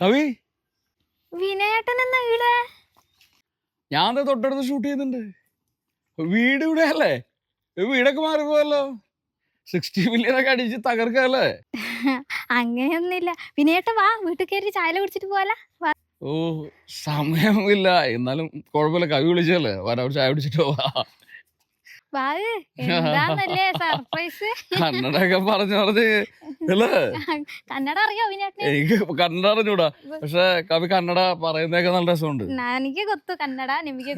കവി? വിനയേട്ടൻ എന്നാ ഞാൻ തൊട്ടടുത്ത് ഷൂട്ട് ചെയ്യുന്നുണ്ട്. വീട് ഇവിടെ അല്ലേ വീടൊക്കെ മാറിപ്പോയല്ലോ. സിക്സ്റ്റി മില്യൺ ഒക്കെ അടിച്ച് തകർക്കല്ലേ? അങ്ങനെയൊന്നുമില്ല. വിനയേട്ടൻ വാ വീട്ടിൽ കയറി ചായ കുടിച്ചിട്ട് പോവാല. ഓ സമയമില്ല. എന്നാലും കുഴപ്പമില്ല. കവി വിളിച്ചല്ലേ വരാൻ ചായ കുടിച്ചിട്ട് പോവാ. എന്താന്നല്ലേ സർപ്രൈസ്? പറഞ്ഞു പറഞ്ഞ് അല്ലേ? കന്നഡ അറിയോ എനിക്ക് കന്നഡ അറിഞ്ഞൂടാ. പക്ഷെ കവി കന്നഡ പറയുന്നതൊക്കെ നല്ല രസമുണ്ട്. എനിക്ക് കൊത്തു. കന്നഡ നിമിക്ക്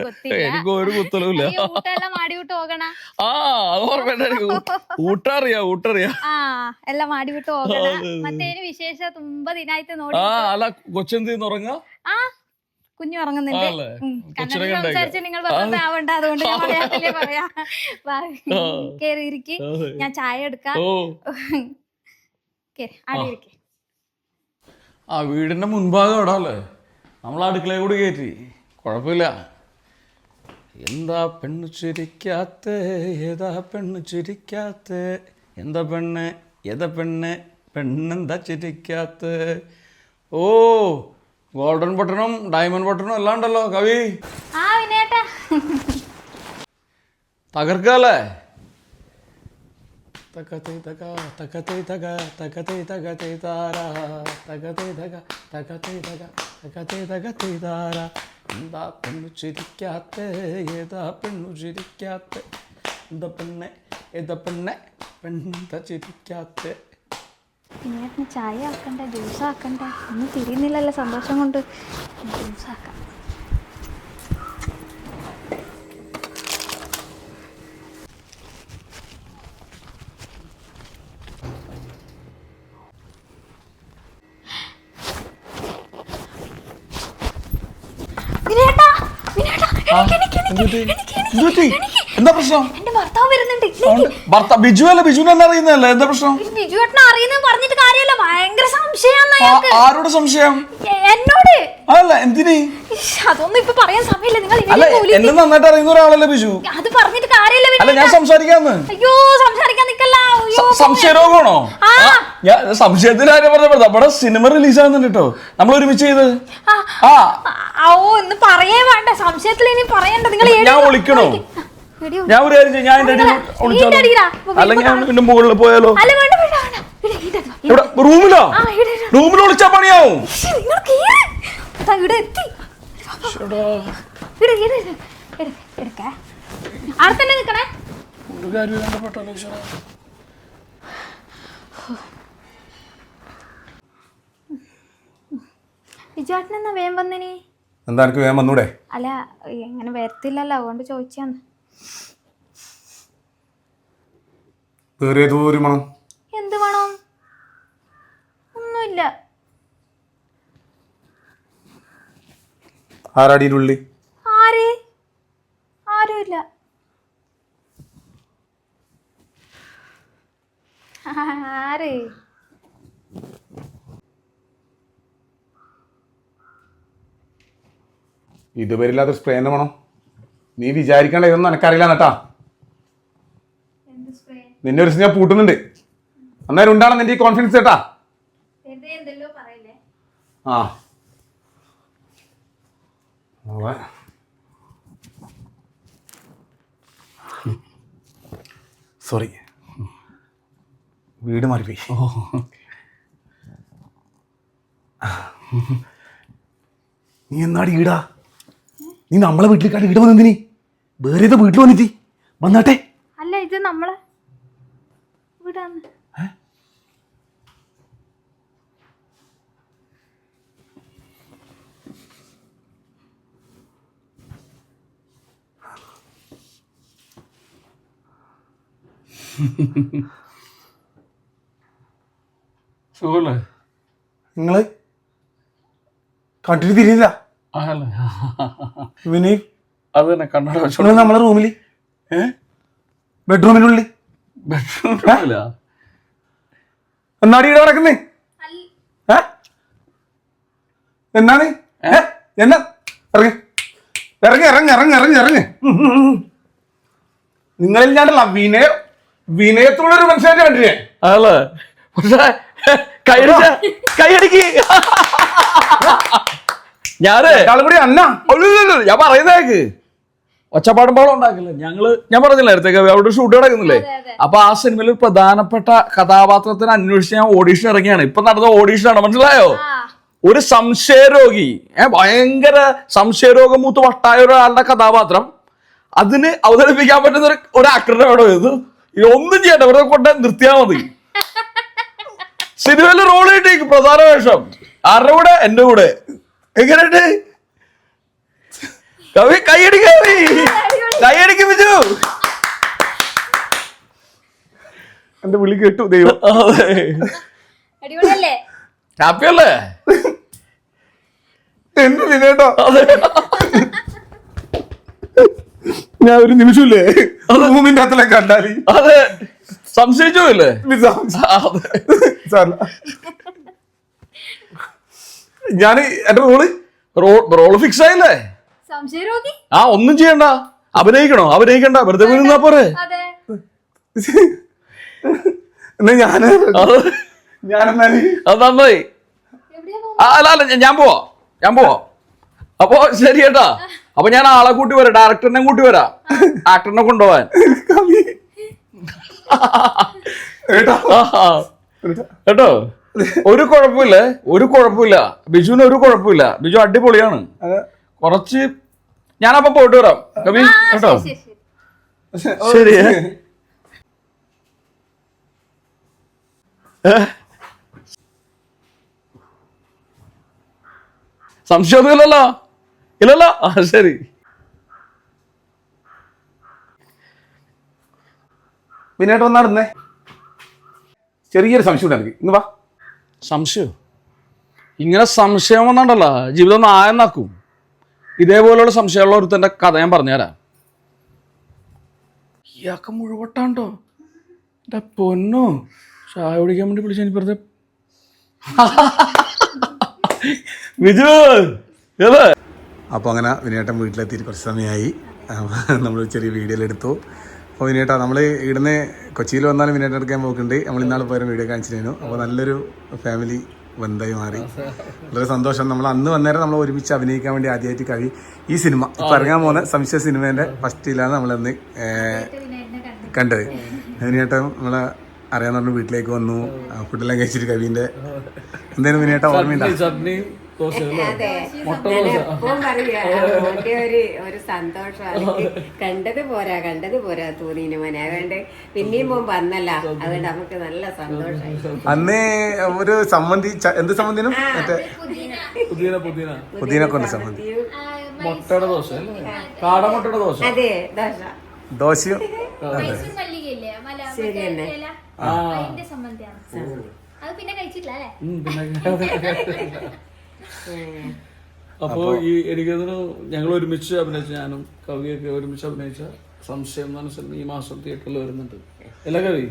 എനിക്ക് ഒരു കുത്തലും ഊട്ടെല്ലാം മാടിവിട്ട് പോകണ? ആ അത് ഓർമ്മയുണ്ട് ഊട്ടറിയാ ഊട്ടറിയാ. ആ എല്ലാം പോകണ. മറ്റേ വിശേഷ തുമ്പ ദിനായിട്ട് നോടി ആ ഉറങ്ങാ? ആ കുഞ്ഞു കന്നഡ സംസാരിച്ച് നിങ്ങൾ ആവണ്ട അതുകൊണ്ട് ഞാൻ മലയാളത്തിലേ പറയാ. ഞാൻ ചായ എടുക്കാം. ആ. വീടിന്റെ മുൻഭാഗം അവിടെ അല്ലേ? നമ്മൾ അടുക്കളയിൽ കൂടി കയറ്റി കുഴപ്പമില്ല. എന്താ പെണ്ണ് ചിരിക്കാത്ത? ഏതാ പെണ്ണ് ചിരിക്കാത്ത? എന്താ പെണ്ണ്? ഏതാ പെണ്ണ്? പെണ്ണെന്താ ചിരിക്കാത്ത? ഓ ഗോൾഡൻ ബട്ടണും ഡയമണ്ട് ബട്ടണും എല്ലാം ഉണ്ടല്ലോ കവി. ആ വിനേട്ടാ തകർക്കല്ലേ? തകതൈ തക തകതൈ തക തകതൈ തക തകതൈ തക തകതൈ തക തകതൈ തക താര. എന്താ പെണ്ണു ചിരിക്കാത്ത ഏതാ പെണ്ണു ചിരിക്കാത്ത? എന്താ പെണ്ണെ ഏതാ പെണ്ണെ പെണ്ണെന്താ ചിരിക്കാത്ത? വിനേട്ടന് ചായ ആക്കണ്ടേ ജ്യൂസ് ആക്കണ്ടേ? ഒന്നും തിരിയുന്നില്ലല്ലോ സന്തോഷം കൊണ്ട്. ജ്യൂസ് ആക്കാം. എന്താ പ്രശ്നം? ഭർത്താവ് വരുന്നുണ്ട്. എനിക്ക് ഭർത്ത ബിജു അല്ല? ബിജുവിനെ എന്നെ അറിയുന്നതല്ലേ? എന്താ പ്രശ്നം? പറഞ്ഞിട്ട് കാര്യമല്ല. ഭയങ്കര സംശയാന്ന് ആ- ആരോട് സംശയം? എ- എന്നോട്? അല്ല എന്തിനീ? ഇഷ്, അതൊന്നും ഇപ്പൊ പറയാൻ സമയമില്ല. നിങ്ങൾ അല്ല എന്നെ നന്നായിട്ട് അറിയുന്ന ഒരാളല്ലേ ബിജു? അത് പറഞ്ഞിട്ട് കാര്യമില്ല അല്ല ഞാൻ. സംസാരിക്കാന്ന്. അയ്യോ സംസാരിക്കാൻ നിക്കല്ല. അയ്യോ സ- സംശയരോഗമാണോ ആ. ആ, ഞാൻ കാര്യം നമ്മുടെ സിനിമ റിലീസ് ആകുന്നുണ്ട് കേട്ടോ നമ്മൾ ഒരുമിച്ച് ചെയ്ത്. ആ, ആ. ആ, ഓ ഒന്ന് പറയേ വേണ്ട. സംശയത്തിൽ ഇനി പറയണ്ട. നിങ്ങൾ ഞാൻ വിളിക്കണോ? ഞാൻ ഒരു കാര്യം ചെയ്യാം ഞാൻ എന്റെ അടിയിലാ. അല്ലെങ്കിൽ ഞാൻ എന്റെ മുകളിൽ പോയാലോ? അല്ല വേണ്ട വേണ്ട വേണ്ട. ഇവിടെ, റൂമിലോ. റൂമിൽ വിളിച്ചാ പണിയാവും. എന്താ വേം വന്നിനി എന്താ എനിക്ക് വേം വന്നൂടെ? അല്ല എങ്ങനെ വരത്തില്ലല്ലോ അതുകൊണ്ട് ചോദിച്ചാന്ന് വേറെ ഏതോ ഒരു മണം. എന്ത് വേണം ഒന്നുമില്ല. ആരാടിയുടെ ഉള്ളി? ആര്? ആരുമില്ല. ആര്? ഇതുവരില്ലാത്ത സ്പ്രേന്റെ മണം. നീ വിചാരിക്കണ്ട ഇതൊന്നും എനക്കറിയില്ല കേട്ടാ നിന്നെ ഒരു ഞാൻ പൂട്ടുന്നുണ്ട്. അന്നേരം ഉണ്ടാണ് നിന്റെ ഈ കോൺഫിഡൻസ് കേട്ടാ ആ. സോറി വീട് മാറി മാറിപ്പോയി നീ എന്നാടി ഈടാ? നീ നമ്മളെ വീട്ടിലേക്കാട്ട് ഈട് വന്നെന്തിനി? വേറെ ഏതോ വീട്ടിൽ വന്നിട്ട്. വന്നാട്ടെ. അല്ല ഇത് നമ്മളെ വീടാണ്. നിങ്ങൾ കണ്ടിട്ട് തിരിയില്ല ഇവന് അത് തന്നെ കണ്ണട വെച്ചോ നിങ്ങൾ നമ്മളെ റൂമിൽ ബെഡ്റൂമിനുള്ളിൽ ബെഡ്റൂമില്ല എന്നാടി ഇവിടെ കിടക്കുന്നേ? ഏ? എന്നാണ് എന്നാ? ഇറങ്ങി. ഇറങ്ങി ഇറങ്ങി ഇറങ്ങി ഇറങ്ങി ഇറങ്ങി. നിങ്ങളില്ലാണ്ടല്ല വിനയ വിനയത്തുള്ള ഒരു മനുഷ്യനെ കണ്ടില്ലേ? അതല്ലേ പക്ഷേ കൈയടിക്ക് ഞാനേ? ഒരാളും കൂടി അന്ന അല്ലല്ലല്ല, ഞാൻ പറയുന്നേക്ക് ഒച്ചപ്പാടും പാടും ഉണ്ടാക്കില്ല? ഞങ്ങൾ ഞാൻ പറഞ്ഞില്ല നേരത്തേക്ക് അവിടെ ഷൂട്ട് നടക്കുന്നില്ലേ? അപ്പൊ ആ സിനിമയിൽ ഒരു പ്രധാനപ്പെട്ട കഥാപാത്രത്തിന് അന്വേഷിച്ച് ഞാൻ ഓഡീഷൻ ഇറങ്ങിയാണ്. ഇപ്പൊ നടന്ന ഓഡീഷനാണ് മനസ്സിലായോ? ഒരു സംശയരോഗി ഏഹ് ഭയങ്കര സംശയരോഗം മൂത്ത് വട്ടായ ഒരാളുടെ കഥാപാത്രം അതിന് അവതരിപ്പിക്കാൻ പറ്റുന്ന ഒരു ഒരു ആക്ടറുടെ വേണം ഇത് ഇത് ഒന്നും ചെയ്യണ്ട ഇവിടെ കൊണ്ട് നിർത്തിയാൽ മതി. സിനിമയിൽ റോൾ കിട്ടി പ്രധാന വേഷം. ആരുടെ കൂടെ? എന്റെ കൂടെ. എങ്ങനെയുണ്ട്? കവി കൈയടി കവി. കൈയടിക്ക ബിജു എന്റെ വിളി കേട്ടു ദൈവം. അടിപൊളിയല്ലേ? ഹാപ്പി അല്ലേ? എന്ത് വിനേട്ടോ? ഞാൻ ഒരു നിമിഷമില്ലേ? മൂന്നിന്റെ അകത്തിലെ കണ്ടാലി. അതെ. സംശയിച്ചു അല്ലേ അതെ. ഞാൻ എന്റെ റോൾ റോൾ ഫിക്സ് ആയില്ലേ? സംശയരോഗി ആ ഒന്നും ചെയ്യണ്ട. അഭിനയിക്കണോ? അഭിനയിക്കണ്ട. വെറുതെ പോയി നിന്നാ പോരെ. അതെ. എന്നാ ഞാൻ? അത് നന്നായി. അല്ല അല്ല ഞാൻ- പോവാ. ഞാൻ പോവാ. അപ്പോ ശരി കേട്ടാ. അപ്പൊ ഞാൻ ആളെ കൂട്ടി വരാം. ഡയറക്ടറിനെ കൂട്ടി വരാം. ആക്ടറിനെ കൊണ്ടുപോവാൻ. കേട്ടോ? കേട്ടോ? ഒരു കുഴപ്പമില്ല ഒരു കുഴപ്പമില്ല. ബിജുവിന് ഒരു കുഴപ്പമില്ല. ബിജു അടിപൊളിയാണ്. കുറച്ച് ഞാനപ്പൊ പോയിട്ട് വരാം. കവി കേട്ടോ? ശരി ശരി ഇല്ലല്ലോ? ഇല്ലല്ലോ? ആ ശരി. വിനേട്ട് വന്നാടുന്നേ ചെറിയൊരു സംശയം ഉണ്ടായിരുന്നു ഇന്ന് വാ. സംശയം. ഇങ്ങനെ സംശയം വന്നുണ്ടല്ലോ. ജീവിതം നായെന്നാക്കും. ഇതേപോലെയുള്ള സംശയമുള്ള ഒരുത്തന്റെ കഥ ഞാൻ പറഞ്ഞുതരാം. ഇയാൾക്ക് മുഴുവട്ടാണ്ടോ? എന്റെ പൊന്നോ ചായ കുടിക്കാൻ വേണ്ടി വിളിച്ചു എനിക്ക് വെറുതെ വിജു അപ്പോൾ അങ്ങനെ വിനേട്ടൻ വീട്ടിലെത്തി കുറച്ച് സമയമായി. നമ്മൾ ചെറിയ വീഡിയോയിൽ എടുത്തു. അപ്പോൾ വിനേട്ടാ നമ്മൾ ഇവിടുന്ന് കൊച്ചിയിൽ വന്നാലും വിനേട്ടൻ എടുക്കാൻ പോക്കുണ്ട്. നമ്മൾ ഇന്നാൾ പോയാലും വീഡിയോ കാണിച്ചിരുന്നു. അപ്പോൾ നല്ലൊരു ഫാമിലി ബന്ധമായി മാറി. വളരെ സന്തോഷം. നമ്മൾ അന്ന് വന്നേരം നമ്മൾ ഒരുമിച്ച് അഭിനയിക്കാൻ വേണ്ടി ആദ്യമായിട്ട് കഴി ഈ സിനിമ. ഇപ്പം ഇറങ്ങാൻ പോകുന്ന സംശയ സിനിമേന്റെ ഫസ്റ്റിലാണ് നമ്മളന്ന് കണ്ടത്. അതിനേട്ടം നമ്മളെ അറിയാൻ പറഞ്ഞു വീട്ടിലേക്ക് വന്നു. ഫുഡെല്ലാം കഴിച്ചിട്ട് കവിന്റെ എന്തായാലും വിനേട്ട ഓർമ്മയുണ്ടോ? എപ്പോഴും പറയാ ഒരു ഒരു സന്തോഷമാണ് കണ്ടത് പോരാ കണ്ടത് പോരാ തോന്നിന് മോനെ. അതുകൊണ്ട് പിന്നെയും മോൻ വന്നല്ല. അതുകൊണ്ട് നമുക്ക് നല്ല സന്തോഷമായി. അന്ന് ഒരു സംബന്ധി എന്ത് സംബന്ധിനും? മറ്റേ പുതിന പുതിന. പുതിനെ കൊണ്ട് സംബന്ധി മുട്ടയുടെ ദോശ അല്ലേ? കാടമുട്ടയുടെ ദോശ. അതെ ദോശ. ദോശയും? മൈസൂർ മല്ലികയില്ലേ? മല ശരി മറ്റേ തന്നെ. ഇല? ആ. അതിന്റെ സംബന്ധിയാണ്. അത് പിന്നെ കഴിച്ചിട്ടില്ല അല്ലേ? ഉം, പിന്നെ അപ്പോ ഈ എനിക്കതിന് ഞങ്ങൾ ഒരുമിച്ച് അഭിനയിച്ച ഞാനും കവിയൊക്കെ ഒരുമിച്ച് അഭിനയിച്ച സംശയം എന്ന് ഈ മാസം തിയേറ്ററിൽ വരുന്നുണ്ട്. അല്ല കവി?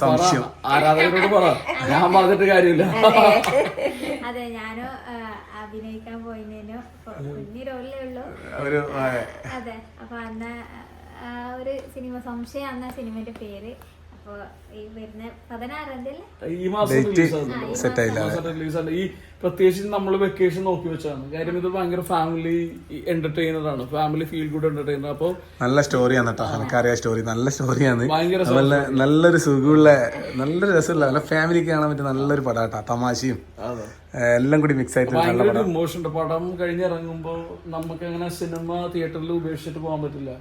സംശയം. ആരാധകരോട് പറ. ഞാൻ പറഞ്ഞിട്ട് കാര്യമില്ല. അതെ. ഞാനും അഭിനയിക്കാൻ പോയിനേനു. കുഞ്ഞു റോളിലേ ഉള്ളൂ. അതെ. അപ്പൊ അന്ന് ഒരു സിനിമ സംശയം ആ സിനിമയുടെ പേര്. അപ്പോൾ ഈ വരുന്ന പതിനാറാം തീയതി ഈ മാസം റിലീസ് set ആയില്ല. ഈ ആണ്. ഈ പ്രത്യേകിച്ച് നമ്മൾ വെക്കേഷൻ നോക്കി വെച്ചാണ്. കാര്യം ഇത് ഭയങ്കര ഫാമിലി എന്റർടൈനർ ആണ്. ഫാമിലി ഫീൽ ഗുഡ് എന്റർടൈനർ അപ്പൊ നല്ല സ്റ്റോറിയാണ് കേട്ടോ. എനിക്കറിയാം സ്റ്റോറി നല്ല സ്റ്റോറിയാണ് ഭയങ്കര നല്ല നല്ലൊരു സുഖമുള്ള നല്ലൊരു രസമുള്ള നല്ല ഫാമിലിക്ക് കാണാൻ പറ്റിയ നല്ലൊരു പടാട്ടാ തമാശയും. അതെ. എല്ലാം കൂടി മിക്സ് ആയിട്ട് നല്ല ഭയങ്കര പടം. ഇമോഷൻ ഉണ്ട്. പടം കഴിഞ്ഞിറങ്ങുമ്പോ നമുക്ക് അങ്ങനെ സിനിമ തിയേറ്ററിൽ ഉപേക്ഷിച്ചിട്ട് പോകാൻ പറ്റില്ല.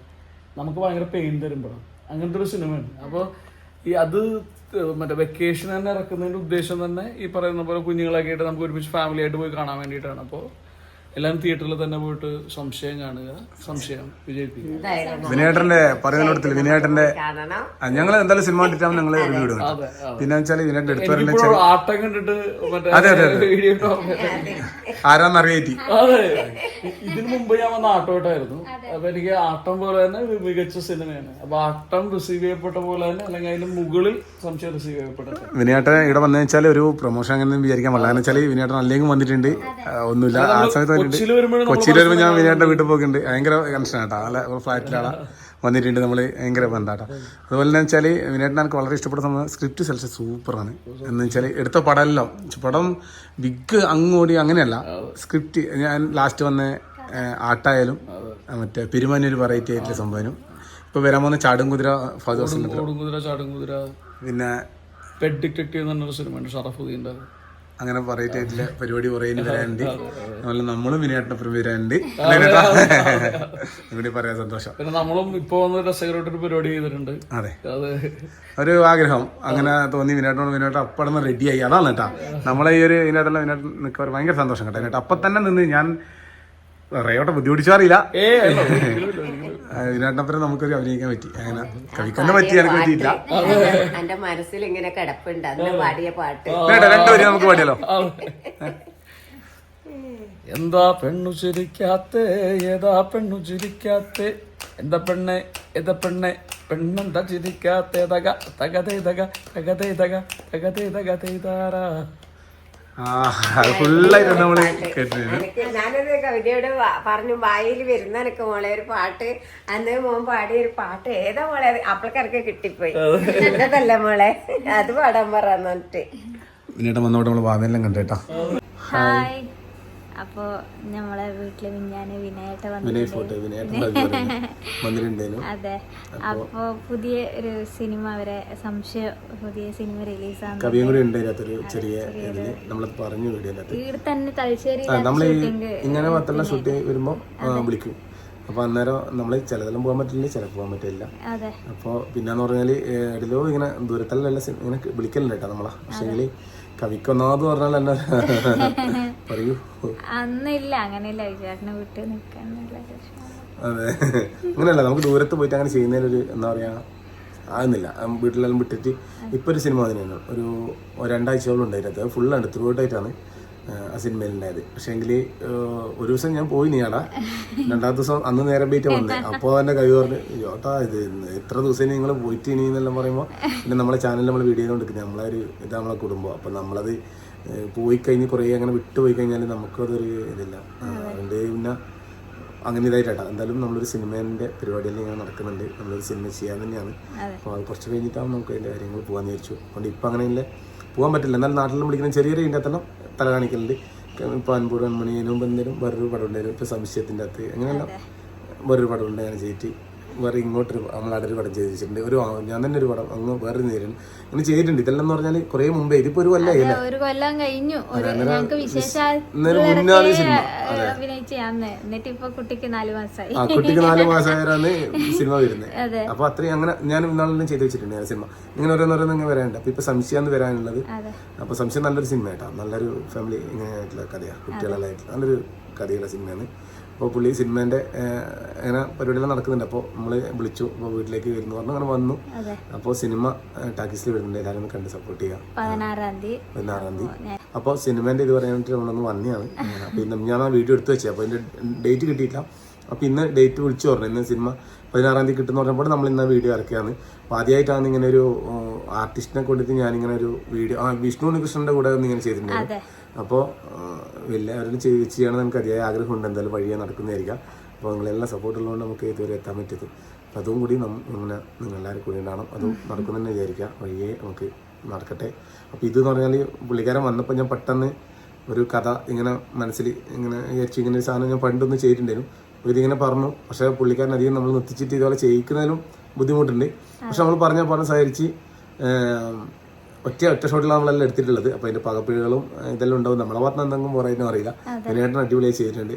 നമുക്ക് ഭയങ്കര പെയിൻ തരും പടം അങ്ങനത്തെ ഒരു സിനിമയാണ്. അപ്പോൾ ഈ അത് മറ്റേ വെക്കേഷൻ തന്നെ ഇറക്കുന്നതിന്റെ ഉദ്ദേശം തന്നെ ഈ പറയുന്ന പോലെ കുഞ്ഞുങ്ങളൊക്കെ ആയിട്ട് നമുക്ക് ഒരുമിച്ച് ഫാമിലി ആയിട്ട് പോയി കാണാൻ വേണ്ടിയിട്ടാണ്. അപ്പോൾ എല്ലാവരും തിയേറ്ററിൽ തന്നെ പോയിട്ട് സംശയം കാണുക സംശയം വിജയിപ്പിക്കുക. വിനയേട്ടന്റെ പറയുന്നിടത്തിൽ വിനയേട്ടന്റെ ഞങ്ങൾ എന്തായാലും സിനിമ കണ്ടിട്ടാണ് ഞങ്ങൾ റിവ്യൂ ഇടുക അതെ. അതെ പിന്നെ വെച്ചാൽ വിനേട്ടൻ എടുത്തു വരേണ്ട ആട്ടം കണ്ടിട്ട് മറ്റേ വീഡിയോ ആരാന്നറിയാറ്റി അതെ ഇതിനു മുമ്പ് ഞാൻ വന്ന ആട്ടോട്ടായിരുന്നു അപ്പൊ എനിക്ക് ആട്ടം പോലെ തന്നെ ഒരു മികച്ച സിനിമയാണ്. അപ്പൊ ആട്ടം റിസീവ് ചെയ്യപ്പെട്ട പോലെ തന്നെ അല്ലെങ്കിൽ അതിന് മുകളിൽ സംശയം റിസീവ് ചെയ്യപ്പെട്ടത്. വിനയേട്ടൻ ഇവിടെ വന്നു വെച്ചാൽ ഒരു പ്രൊമോഷൻ അങ്ങനെ വിചാരിക്കാൻ പാടില്ല കാരണം വെച്ചാൽ വിനയേട്ടൻ അല്ലെങ്കിൽ വന്നിട്ടുണ്ട്. ഒന്നുമില്ല. ആ സമയത്ത് കൊച്ചിയിൽ വരുമ്പോൾ ഞാൻ വിനയേട്ടന്റെ വീട്ടിൽ പോയിട്ടുണ്ട് ഭയങ്കര കൺഷൻ ആട്ടാ. നല്ല ഫ്ലാറ്റിലാണ് വന്നിട്ടുണ്ട് നമ്മൾ ഭയങ്കര ബന്ധാട്ടോ. അതുപോലെ തന്നെ വെച്ചാൽ വിനേട്ടൻ എനിക്ക് വളരെ ഇഷ്ടപ്പെട്ട സംഭവം സ്ക്രിപ്റ്റ് സെലക്ഷൻ സൂപ്പറാണ്. എന്ന് വെച്ചാൽ എടുത്ത പടമല്ലോ. പടം ബിഗ് അങ്ങോടി അങ്ങനെയല്ല. സ്ക്രിപ്റ്റ് ഞാൻ ലാസ്റ്റ് വന്ന ആട്ടായാലും മറ്റേ പെരുമാനൊരു വെറൈറ്റി ആയിട്ടുള്ള സംഭവം ഇപ്പോൾ വരാൻ പോകുന്ന ചാടും കുതിര ഫാദേഴ്സ് പിന്നെ പെഡ് ഡിറ്റക്റ്റീവ് എന്ന് പറഞ്ഞൊരു സിനിമയുണ്ട് ഷറഫുദ്ദീന്റെ അങ്ങനെ വെറൈറ്റി ആയിട്ടുള്ള പരിപാടി കുറേ വരാണ്ട് വരാനുണ്ട് അതുപോലെ നമ്മളും വിനേട്ടനപ്പുറം വരാനുണ്ട് ഇവിടെ പറയാൻ സന്തോഷം. പിന്നെ നമ്മളും വന്ന് രസകരമായിട്ടൊരു പരിപാടി ചെയ്തിട്ടുണ്ട്. അതെ. ഒരു ആഗ്രഹം. അങ്ങനെ തോന്നി വിനാട്ടോ വിനോട്ട അപ്പടന്ന് റെഡിയായി അതാണ് കേട്ടാ. നമ്മളെ ഈ ഒരു ഇതിനകത്തുള്ള വിനാട്ടം നിൽക്കാൻ ഭയങ്കര സന്തോഷം കേട്ടോ. അപ്പൊ അപ്പം തന്നെ നിന്ന് ഞാൻ റേയോട്ടെ ബുദ്ധിമുട്ടിച്ചോ വിനോട്ടനപ്പുറം നമുക്കൊരു അഭിനയിക്കാൻ പറ്റി അങ്ങനെ കവിക്കന്നെ പറ്റി എനിക്ക് പറ്റിയില്ല എന്റെ മനസ്സിൽ ഇങ്ങനെ കിടപ്പുണ്ട് അന്ന് പാടിയ പാട്ട് വേണ്ട രണ്ടുപേരും നമുക്ക് പാടിയല്ലോ എന്താ പെണ്ണു ചിരിക്കാത്തേ ഏതാ പെണ്ണു ചിരിക്കാത്തേ എന്താ പെണ്ണെ ഏതാ പെണ്ണെ പെണ്ണെന്താ ചിരിക്കാത്തേ തക തകതേ തക തകതേ തക തകതേ തക തേതാരാ ആ അത് ഫുള്ളായിട്ട് നമ്മൾ കേട്ടിരുന്നു എനിക്ക് ഞാനത് കവിതയോട് പറഞ്ഞു വായിൽ വരുന്ന എനിക്ക് മോളെ ഒരു പാട്ട്. അന്ന് മോൻ പാടിയ ഒരു പാട്ട്. ഏതാ മോളെ അപ്പളക്കിടക്ക് കിട്ടിപ്പോയി. എന്നതല്ല മോളെ? അത് പാടാൻ പറഞ്ഞിട്ട്. പിന്നീട് വന്നോട്ട് നമ്മൾ വാതിലെല്ലാം കണ്ടേട്ടാ ഹായ് അപ്പോൾ നമ്മളെ വീട്ടിൽ മിഞ്ഞാന് വിനയേട്ട വിനയ് വന്നിട്ടുണ്ട്. അതെ. അപ്പോ പുതിയ ഒരു സിനിമ അവരെ സംശയം പുതിയ സിനിമ റിലീസാണ് കവിയും കൂടി ഉണ്ട് അതിനകത്തൊരു ചെറിയ നമ്മളത് പറഞ്ഞു ഇവിടെ തന്നെ തലശ്ശേരി ആ നമ്മൾ ഇങ്ങനെ മാത്രമല്ല ഷൂട്ടിംഗ് വരുമ്പോ വിളിക്കും. അപ്പോൾ അന്നേരം നമ്മൾ ചിലതെല്ലാം പോകാൻ പറ്റില്ല ചിലപ്പോൾ പോകാൻ പറ്റില്ല. അതെ. അപ്പോൾ പിന്നെന്ന് പറഞ്ഞാൽ എടിലോ ഇങ്ങനെ ദൂരത്തെല്ലാം സി- ഇങ്ങനെ വിളിക്കലുണ്ട് കേട്ടോ നമ്മളെ. പക്ഷേങ്കിൽ കവിക്കൊന്നാന്ന് പറഞ്ഞാൽ എന്നെ പറയൂ. അന്നില്ല അങ്ങനെയല്ല. വിചാരണ വിട്ട് അതെ. അങ്ങനെയല്ല നമുക്ക് ദൂരത്ത് പോയിട്ട് അങ്ങനെ ചെയ്യുന്നതിലൊരു എന്താ പറയാ ആകുന്നില്ല വീട്ടിലെല്ലാം വിട്ടിട്ട് ഇപ്പൊ ഒരു സിനിമ തന്നെയാണ് ഒരു രണ്ടാഴ്ചയോളം ഉണ്ടായിരുന്നത് ഫുള്ളാണ് ത്രൂ ഔട്ടായിട്ടാണ് ആ സിനിമയിൽ ഉണ്ടായത് പക്ഷേങ്കിൽ ഒരു ദിവസം ഞാൻ പോയി നീയാടാ. രണ്ടാം ദിവസം അന്ന് നേരം പോയിട്ട് വന്നത് അപ്പോൾ തന്നെ കവി പറഞ്ഞു ചോട്ടാ ഇത് എത്ര ദിവസം നിങ്ങൾ പോയിട്ട് ഇനി എന്നെല്ലാം പറയുമ്പോൾ പിന്നെ നമ്മളെ ചാനലിൽ നമ്മൾ വീഡിയോ കൊണ്ടിരിക്കുന്നത് നമ്മളെ ഒരു ഇത് നമ്മളെ കുടുംബം. അപ്പം നമ്മളത് പോയി കഴിഞ്ഞ് കുറേ അങ്ങനെ വിട്ടുപോയി കഴിഞ്ഞാൽ നമുക്കതൊരു ഇതില്ല. അതുകൊണ്ട് പിന്നെ അങ്ങനെ ഇതായിട്ടാ എന്തായാലും നമ്മളൊരു സിനിമേന്റെ പരിപാടിയിൽ ഇങ്ങനെ നടക്കുന്നുണ്ട്. നമ്മളൊരു സിനിമ ചെയ്യാൻ തന്നെയാണ്. അപ്പോൾ അത് കുറച്ച് കഴിഞ്ഞിട്ടാകുമ്പോൾ നമുക്ക് അതിന്റെ കാര്യങ്ങൾ പോകാൻ വിചാരിച്ചു. അതുകൊണ്ട് ഇപ്പം അങ്ങനെയല്ലേ പോകാൻ പറ്റില്ല. എന്നാൽ നാട്ടിലും വിളിക്കുന്ന ചെറിയ ചെറിയ തന്നെ തല കാണിക്കലുണ്ട് ഇപ്പോൾ അൻപൂട് മണി അതിന് മുമ്പ് എന്തെങ്കിലും വേറൊരു പടം ഉണ്ടായിരുന്നു. ഇപ്പോൾ സംശയത്തിന്റെ അകത്ത്. അങ്ങനെയല്ല. വേറൊരു പടം ഉണ്ട് അങ്ങനെ ചെയ്തിട്ട് വേറെ ഇങ്ങോട്ടൊരു നമ്മളവിടെ ഒരു പടം ചെയ്തിട്ടുണ്ട്. ഒരു ഞാൻ തന്നെ ഒരു പടം അങ്ങ് വേറെ നേരം അങ്ങനെ ചെയ്തിട്ടുണ്ട്. ഇതെല്ലാം എന്ന് പറഞ്ഞാൽ കുറെ മുമ്പേ. ഇതിപ്പോ ഒരു കൊല്ലം ഒരു കൊല്ലം കഴിഞ്ഞു. മുന്നാണ് സിനിമ. കുട്ടിക്ക് നാല് മാസമായി ആ കുട്ടിക്ക് നാല് മാസമായാണ് സിനിമ വരുന്നത്. അപ്പൊ അത്രയും അങ്ങനെ ഞാൻ ഇന്നാളെല്ലാം ചെയ്ത് വെച്ചിട്ടുണ്ട് ഞാൻ സിനിമ. ഇങ്ങനെ ഓരോന്നോരോന്ന് ഇങ്ങനെ വരാനുണ്ട്. അപ്പൊ ഇപ്പൊ സംശയം വരാനുള്ളത്. അപ്പൊ സംശയം നല്ലൊരു സിനിമ കേട്ടോ നല്ലൊരു ഫാമിലി ഇങ്ങനെ ആയിട്ടുള്ള കഥയാണ് കുട്ടികളെല്ലാം ആയിട്ടുള്ള നല്ലൊരു കഥയുള്ള സിനിമയാണ്. അപ്പോൾ പുള്ളി സിനിമേന്റെ അങ്ങനെ പരിപാടിയെല്ലാം നടക്കുന്നുണ്ട്. അപ്പോൾ നമ്മൾ വിളിച്ചു അപ്പോൾ വീട്ടിലേക്ക് വരുന്നു പറഞ്ഞു അങ്ങനെ വന്നു. അപ്പോൾ സിനിമ ടാക്കീസിൽ വരുന്നുണ്ട്. എല്ലാവരും കണ്ട് സപ്പോർട്ട് ചെയ്യുക പതിനാറാം തീയതി. പതിനാറാം തീയതി. അപ്പോൾ സിനിമേന്റെ ഇത് പറയാനായിട്ട് നമ്മളൊന്ന് വന്നെയാണ് അപ്പോൾ ഇന്ന് ഞാൻ ആ വീഡിയോ എടുത്ത് വെച്ചത്. അപ്പോൾ അതിന്റെ ഡേറ്റ് കിട്ടിയിട്ടില്ല. അപ്പോൾ ഇന്ന് ഡേറ്റ് വിളിച്ചു പറഞ്ഞു. ഇന്ന് സിനിമ പതിനാറാം തീയതി കിട്ടുന്ന പറഞ്ഞപ്പോൾ നമ്മൾ ഇന്ന് വീഡിയോ ഇറക്കിയാണ് അപ്പോൾ ആദ്യമായിട്ടാണ് ഇങ്ങനെ ഒരു ആർട്ടിസ്റ്റിനെ കൊണ്ടിട്ട് ഞാനിങ്ങനെ ഒരു വീഡിയോ ആ വിഷ്ണു ഉണ്ണികൃഷ്ണന്റെ കൂടെ ഒന്ന് ഇങ്ങനെ ചെയ്തിട്ടുണ്ടായിരുന്നു. അപ്പോൾ എല്ലാവരും ചെയ്യണം നമുക്ക് അതിയായ ആഗ്രഹമുണ്ട്. എന്തായാലും വഴിയെ നടക്കുന്നതായിരിക്കാം. അപ്പോൾ നിങ്ങളെല്ലാം സപ്പോർട്ട് ഉള്ളതുകൊണ്ട് നമുക്ക് ഇതുവരെ എത്താൻ പറ്റത്തു അപ്പോൾ അതും കൂടി ഇങ്ങനെ നിങ്ങളെല്ലാവരും കൂടി ഉണ്ടാവണം. അതും നടക്കുന്നതന്നെ വിചാരിക്കാം. വഴിയെ നമുക്ക് നടക്കട്ടെ. അപ്പോൾ ഇതെന്ന് പറഞ്ഞാൽ പുള്ളിക്കാരൻ വന്നപ്പോൾ ഞാൻ പെട്ടെന്ന് ഒരു കഥ ഇങ്ങനെ മനസ്സിൽ ഇങ്ങനെ വിചാരിച്ചു ഇങ്ങനെ ഒരു സാധനം ഞാൻ പണ്ടൊന്ന് ചെയ്തിട്ടുണ്ടായിരുന്നു. അപ്പോൾ ഇതിങ്ങനെ പറഞ്ഞു. പക്ഷേ പുള്ളിക്കാരൻ അധികം നമ്മൾ നിർത്തിച്ചിട്ട് ഇതുപോലെ ചെയ്യിക്കുന്നതിലും ബുദ്ധിമുട്ടുണ്ട്. പക്ഷെ നമ്മൾ പറഞ്ഞ പറഞ്ഞ സഹകരിച്ച് ഒറ്റ ഒറ്റ ഷോട്ടിലാണ് നമ്മളെല്ലാം എടുത്തിട്ടുള്ളത്. അപ്പോൾ അതിന്റെ പകപ്പിഴകളും ഇതെല്ലാം ഉണ്ടാവും. നമ്മളെ ഭാഗത്ത് എന്തെങ്കിലും പറയുന്ന അറിയില്ല. അതിനായിട്ട് അടിപൊളിയായി ചെയ്തിട്ടുണ്ട്.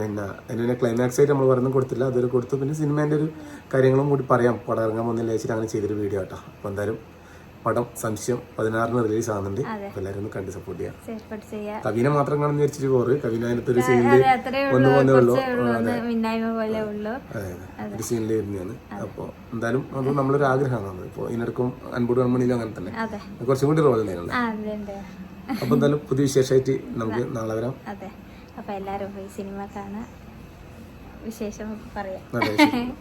പിന്നെ അതിന് ക്ലൈമാക്സ് ആയിട്ട് നമ്മൾ പറയുന്നത് കൊടുത്തില്ല. അതൊരു കൊടുത്തു. പിന്നെ സിനിമേന്റെ ഒരു കാര്യങ്ങളും കൂടി പറയാം. പടം ഇറങ്ങാൻ വന്നില്ല വെച്ചിട്ട് അങ്ങനെ ചെയ്തൊരു വീഡിയോ കേട്ടോ അപ്പോൾ എന്തായാലും പടം സംശയം പതിനാറിന് റിലീസ് ആകുന്നുണ്ട് എല്ലാവരും ഒന്ന് കണ്ട് സപ്പോർട്ട് ചെയ്യാം. കവിനെ മാത്രം കാണുന്ന വിചാരിച്ചിട്ട് പോറ് കവിന അതിനകത്തൊരു ഒരു സീനിൽ ഒന്ന് ഉള്ളൂ. പോലെ ഒരു സീനിൽ വരുന്നതാണ്. അപ്പോൾ എന്തായാലും അത് നമ്മളൊരു ആഗ്രഹമാണ് ഇപ്പോൾ ഇതിനടക്കും അൻപൂട് മണിയിലും അങ്ങനെ തന്നെ. കുറച്ചും കൂടി റോൾ ഉണ്ടായിരുന്നല്ലോ അപ്പൊ എന്തായാലും പുതിയ വിശേഷമായിട്ട് നമുക്ക് നാളെ വരാം. അതെ. അപ്പൊ എല്ലാരും സിനിമ കാണാൻ വിശേഷം പറയാം.